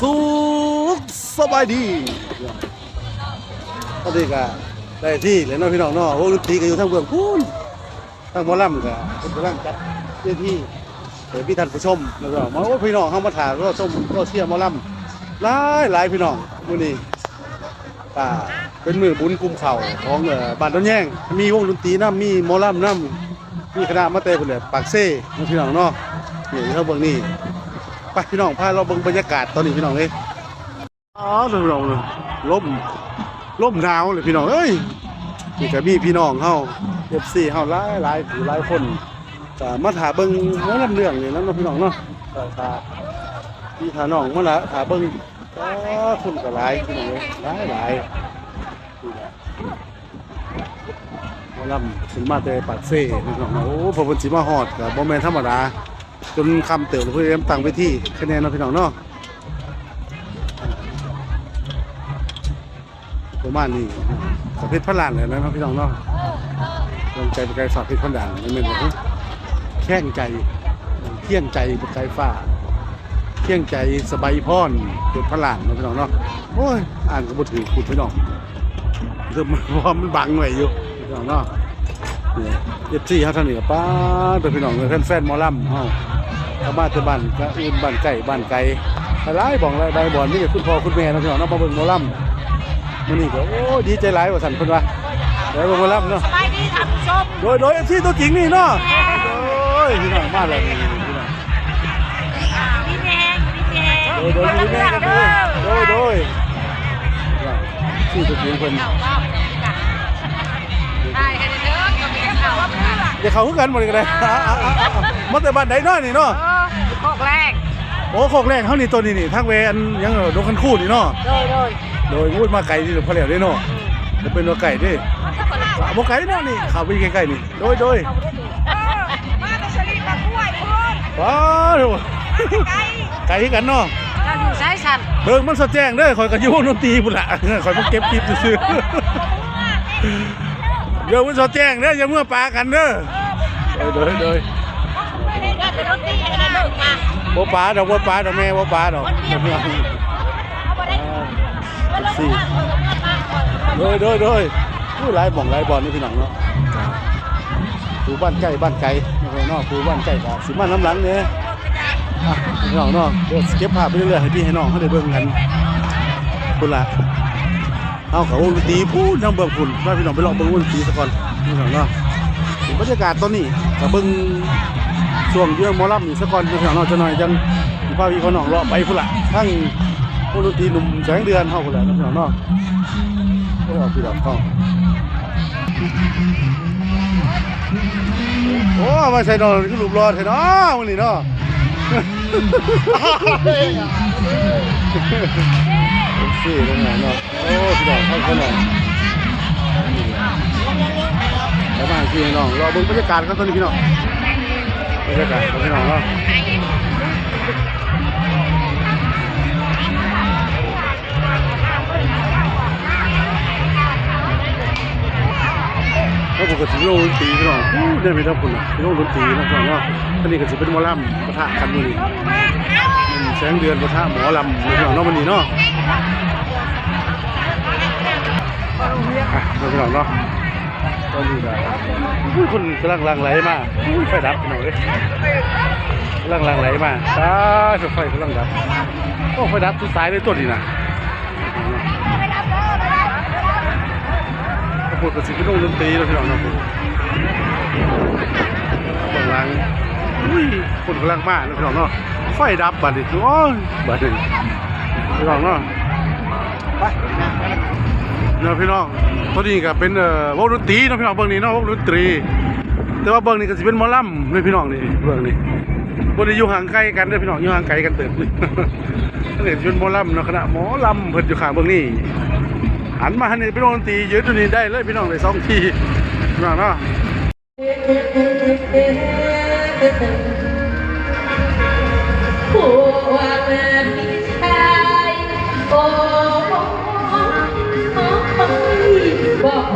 สุขสบายดีตอนนี้ก็ได้ที่เลยน้องพี่น้องเนาะโอ้ดนตรีก็อยู่ทางเบื้องพูนทางหมอลำก็เป็นกำลังจัดเวทีเดี๋ยวพี่ท่านผู้ชมแล้วก็มาโอ้พี่น้องเข้ามาถ่ายก็ชมก็เชียร์หมอลำหลายหลายพี่น้องมื้อนี้ก็เป็นมือบุญกุมเข่าของเอ่อบ้านต้นแย่งมีวงดนตรีน้ำมีหมอลำน้ำมีคณะมาเตะพุ่นเลยปากเซ่เนาะพี่น้องเนาะนี่เท่าเบื้องนี้ ไปพี่น้องพาเราเบิ่งบรรยากาศตอนนี้พี่น้องเอ้ยอ๋อพี่น้องลยล่มล่มหนาวเลยพี่น้องเอ้ยนี่ก็มีพี่น้องเฮา FC เฮาหลายหลายผู้หลายคนก็มาถาเบิ่งหมอลำเรื่องนี่แล้วเนาะพี่น้องเนาะก็ถาพี่ถาน้องมาละถาเบิ่งก็คนก็หลายพี่น้องเอ้ยหลายหลายละหมอลำถึงมาแต่ปากเซ่พี่น้องโอ้พอเพิ่นสิมาฮอดก็บ่แม่นธรรมดา จนคำเติบเพื่อเอ็มตังไปที่คะแนนเนาพี่น้องเนาะประมาณนี้สาพชรพระลานเลยนะครับพี่น้องเนาะลงใจประกายฝาพชรพระลานไม่เหมือนกันแข้งใจเที่ยงใจประกายฟ้าเที่ยงใจสบายพรเพชรพระลานนะพี่น้องเนาะโอ้ยอ่านก็บ่ถือคุณพี่น้องเริ่มพราะว่ามันบังหน่อยอยู่พี่น้องเนาะ เนี่ยเอฟซีเขาท่านนี่ก็ป้าตัวพี่น้องเลยแฟนๆหมอลำเฮาชาวบ้านชาวบ้านก็อื่นบ้านไก่บ้านไก่หลายบ่องหลายใบบอนนี่ก็คุณพ่อคุณแม่เนาะพี่น้องเนาะมาเบิ่งหมอลำมื้อนี้ก็โอ้ดีใจหลายว่าสั่นเพิ่นว่าได้เบิ่งหมอลำเนาะสบายดีท่านผู้ชมโดยโดย FC ตัวจริงนี่เนาะโอ้ยพี่น้องมาแล้วนี่พี่น้องพี่แมงพี่แมงโดยโดยอยู่แม่กันเลยโดยโดยชื่อตัวจริงเพิ่น อย่าเข้าคือกันหมดกันเลยมาแต่บ้านใดเนาะนี่เนาะเออพวกแรกโอ้โคกแรกเฮานี่ตัวนี้นี่ทางเวอันยังดงคันคู่นี่เนาะโดยโดยโดยงูมาไก่ที่พอแล้วเด้เนาะจะเป็นว่าไก่ด้บ่ไกลเนาะนี่ข้าวไปใกล้ๆนี่โดยโดยมาเป็นชลิดมาคุ้ยคุณว้าวไก่ไกลกันเนาะเราอยู่สายสันเบิ่งมันสะแจ้งเด้อข่อยก็อยู่งดนตรีพุ่นล่ะข่อยมาเก็บคลิปซื่อ เดี๋ยวมันสะแจ้งเด้ออย่าเมื่อปากันเด้อโดยโดยโดยไม่ได้ได้เป็นรถตีกันนะเบิ่งมาบ่ปาดอกบ่ปาดอกแม่บ่ปาดอกเดี๋ยวเมื่อเอาไปได้สิโดยโดยโดยผู้หลายบ่องหลายบ่อนนี่พี่น้องเนาะผู้บ้านใกล้บ้านไกลเนาะผู้บ้านใกล้ก็สิมาน้ำหลังเนี่ยอะพี่น้องเนาะเดี๋ยวเก็บภาพไปเรื่อยๆให้พี่ให้น้องเขาได้เบิ่งกันคุณล่ะ เอาเขาวงดนตรีพูดนั่งเบิ่งคุณว่าพี่น้องไปลองเบิ่งวงดนตรีซะก่อนพี่น้องเนาะบรรยากาศตอนนี้ก็เบิ่งช่วงเรื่องมอลำนี่ซะก่อนพี่น้องเนาะจะหน่อยจังพี่พ่อพี่เขาน้องรอไปพุ่นละทั้งวงดนตรีหนุ่มแสงเดือนเฮาพุ่นละพี่น้องเนาะโอ้ยเอาพี่น้องเข้าโอ้มาใส่นอนก็รูปรอดเถอะเนาะมื้อนี้เนาะสี่ตรงไหนเนาะ โอ้พี่น้องเข้าคนหน่อยแล้วมาพี่น้องรอเบิ่งบรรยากาศกันตอนนี้พี่น้องบรรยากาศของพี่น้องเนาะแล้วผมก็ถึงโลกดนตรีพี่น้องได้ไปทั้งคนน่ะโลกดนตรีนะพี่น้องเนาะตอนนี้ก็จะเป็นหมอลำประทะกันมือนี้แสงเดือนประทะหมอลำพี่น้องเนาะวันนี้เนาะ อะเราไปลองเนาะตอนนี้ก็อุ้ยคนกำลังลังไหลมาอุ้ยไฟดับไปหน่อยเลยกำลังลังไหลมาตาสุดไฟกำลังดับโอ้ไฟดับทุกสายเลยตัวนี้นะขบวนกระสิบเป็นวงดนตรีแล้วพี่น้องนะผมกำลังอุ้ยคนกำลังมาแล้วพี่น้องเนาะไฟดับบัดนี้โอ้ยบัดนี้พี่น้องเนาะไป นะพี่น้องตัวนี้ก็เป็นเอ่อวงดนตรีนะพี่น้องเบื้องนี้เนาะวงดนตรี แต่ว่าเบื้องนี้ก็สิเป็นมอลำเลยพี่น้องนี่เบื้องนี้บนนี้อยู่ห่างไกลกันเด้พี่น้องอยู่ห่างไกลกันเติบนี่นี่สิเป็นมอลำเนาะคณะหมอลำเพิ่นอยู่ข้างเบื้องนี้หันมาหันนี่เป็นวงดนตรียืนตัวนี้ได้เลยพี่น้องเลยสองทีพี่น้องเนาะผัวแม่ บ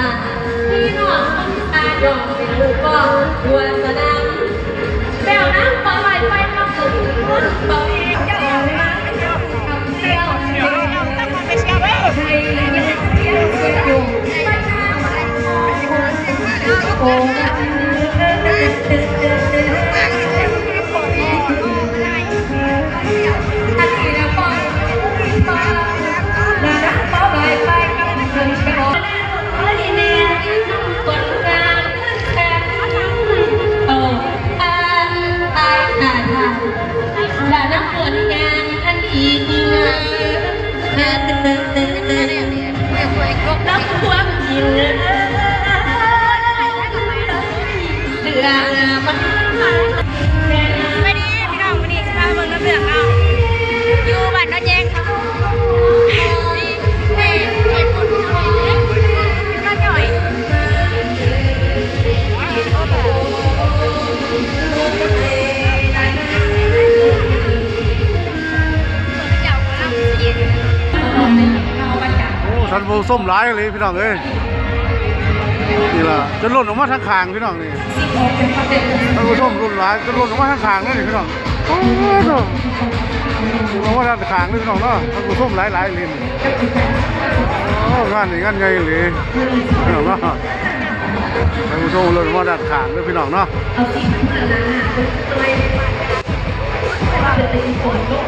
เป็นสิทาพี่น้องคนตายอมเป็นลูกก็ควรแสดงแปลวน้ำปลาไหลไปมาสุดคนต่อเองเจ้ามาเจ้าทำเที่ยวเที่ยวต้องมาไปเชียร์เว้ยใครยังเที่ยวอยู่มาทางโอ้ย นักความยินเดือมัน ส้มหลายเลยพี่น้องเอ้ยนี่ล่ะจะหล่นออกมาทางคางพี่น้องนี่ท่านผู้ส้มรุ่นหลายจะหล่นออกมาทางคางเลยนี่พี่น้องโอ้โหลงมาทางคางเลยพี่น้องเนาะท่านผู้ส้มหลายหลายเลยนี่โอ้งานนี่งานใหญ่เลยพี่น้องเนาะท่านผู้ส้มหล่นออกมาทางคางเลยพี่น้องเนาะเอาสิมันนะจะเป็นฝนลง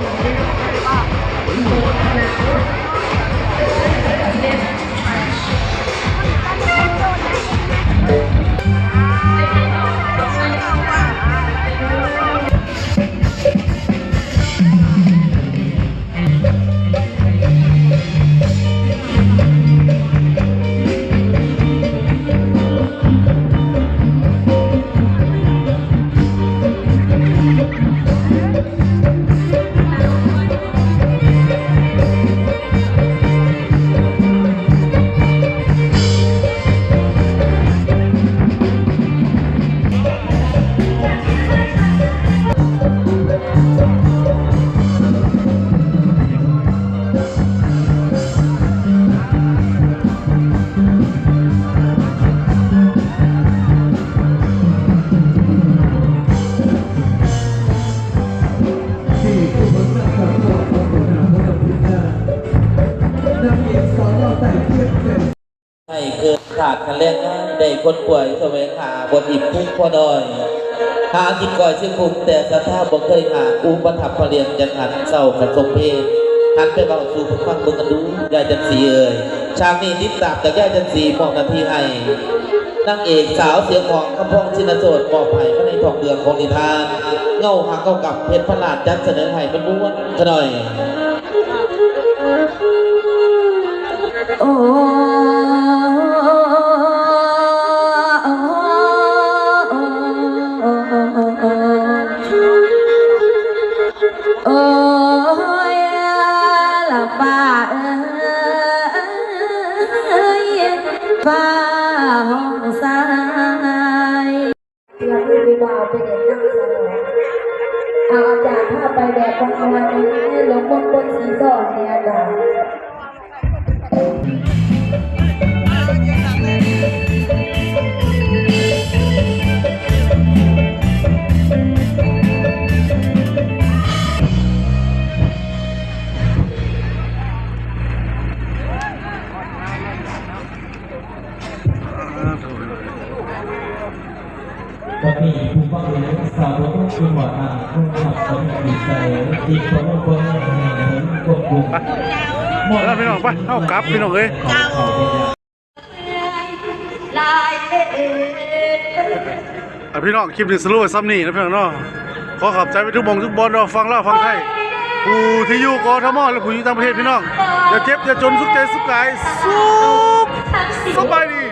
าดคันเล่นง่ายได้คนป่วยแสวงหาบนอิ่มพุ่งพอดอย หากินก่อยชื่อคุมแต่สถาบ่เคยหาอุปถัมภ์พรเรียนจังหันเศร้าขันทรงเพศหันไปเบาสู่ผู้ฟังเบิ่งกันดูยายจันสีเอ่ยฉากนี้ติดตามจากยายจันสีมอบหนาทีให้นางเอกสาวเสียงของคำพองชินโสดมอบให้พระในทองเดืองของนิทาน เงาหางเก้ากับเพชรพระลาดจัดเสนอให้มันม้วนขะหน่อยโอ้ อยากมีบ่าวเป็นอางนั่งสลองเอาจารย์พาไปแบบบางวันนี้ลงบนบนสีสอดเนี่ยอาจารย์ อสมดีใจที่คนคนเห็นคนกลุ่มแล้วพี่น้องไปเข้ากลับพี่น้องเอ้ยลยอะพี่น้องคลิปนี้สรุปไว้ซ้ำนี่นะพี่น้องเนาะขอขอบใจไปทุกบงทุกบอลเราฟังเล่าฟังไทยผู้ที่อยู่กทมและผู้อยู่ต่างประเทศพี่น้องอย่าเจ็บอย่าจนสุขใจสุขกายสุขสบายดี